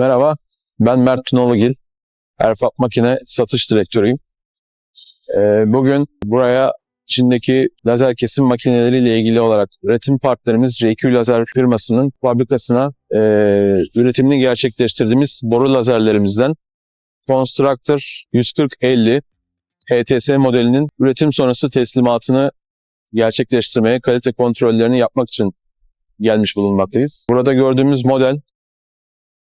Merhaba, ben Mert Tunalagil. Erfap Makine Satış Direktörüyüm. Ee, bugün buraya Çin'deki lazer kesim makineleriyle ilgili olarak üretim partnerimiz JQ Lazer firmasının fabrikasına e, üretimini gerçekleştirdiğimiz boru lazerlerimizden Constructor 14050 HTS modelinin üretim sonrası teslimatını gerçekleştirmeye, kalite kontrollerini yapmak için gelmiş bulunmaktayız. Burada gördüğümüz model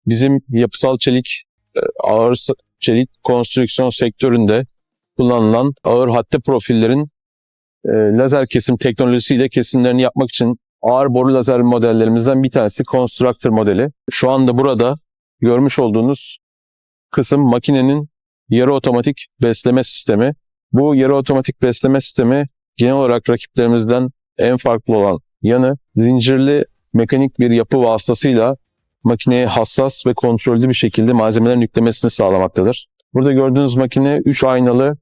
bizim yapısal çelik, e, ağır çelik konstrüksiyon sektöründe kullanılan ağır hatte profillerin e, lazer kesim teknolojisiyle kesimlerini yapmak için ağır boru lazer modellerimizden bir tanesi Constructor modeli. Şu anda burada görmüş olduğunuz kısım makinenin yarı otomatik besleme sistemi. Bu yarı otomatik besleme sistemi genel olarak rakiplerimizden en farklı olan yanı zincirli mekanik bir yapı vasıtasıyla makineye hassas ve kontrollü bir şekilde malzemelerin yüklemesini sağlamaktadır. Burada gördüğünüz makine 3 aynalı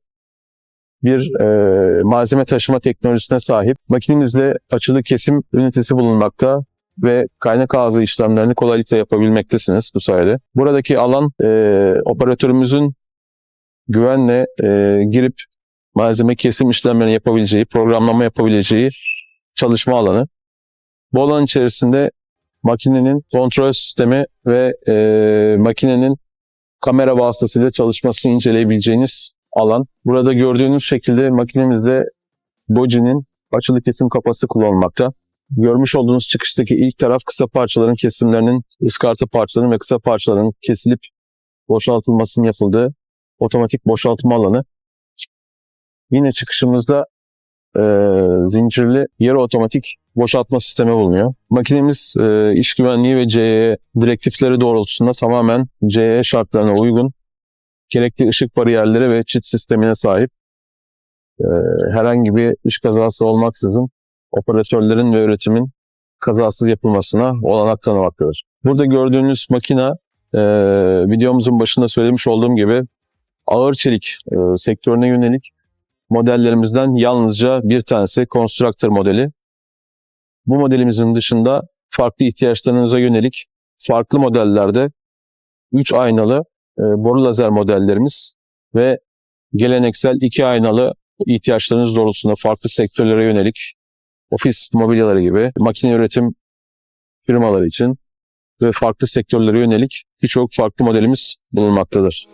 bir e, malzeme taşıma teknolojisine sahip. Makinemizde açılı kesim ünitesi bulunmakta ve kaynak ağzı işlemlerini kolaylıkla yapabilmektesiniz bu sayede. Buradaki alan e, operatörümüzün güvenle e, girip malzeme kesim işlemlerini yapabileceği, programlama yapabileceği çalışma alanı. Bu alan içerisinde makinenin kontrol sistemi ve e, makinenin kamera vasıtasıyla çalışmasını inceleyebileceğiniz alan. Burada gördüğünüz şekilde makinemizde Boji'nin açılı kesim kapası kullanılmakta. Görmüş olduğunuz çıkıştaki ilk taraf kısa parçaların kesimlerinin, ıskarta parçaların ve kısa parçaların kesilip boşaltılmasının yapıldığı otomatik boşaltma alanı. Yine çıkışımızda e, zincirli yarı otomatik boşaltma sistemi bulunuyor. Makinemiz e, iş güvenliği ve CE direktifleri doğrultusunda tamamen CE şartlarına uygun, gerekli ışık bariyerleri ve çit sistemine sahip. E, herhangi bir iş kazası olmaksızın operatörlerin ve üretimin kazasız yapılmasına olanak tanımaktadır. Burada gördüğünüz makina e, videomuzun başında söylemiş olduğum gibi ağır çelik e, sektörüne yönelik modellerimizden yalnızca bir tanesi Constructor modeli. Bu modelimizin dışında farklı ihtiyaçlarınıza yönelik farklı modellerde 3 aynalı e, boru lazer modellerimiz ve geleneksel 2 aynalı ihtiyaçlarınız doğrultusunda farklı sektörlere yönelik ofis mobilyaları gibi makine üretim firmaları için ve farklı sektörlere yönelik birçok farklı modelimiz bulunmaktadır.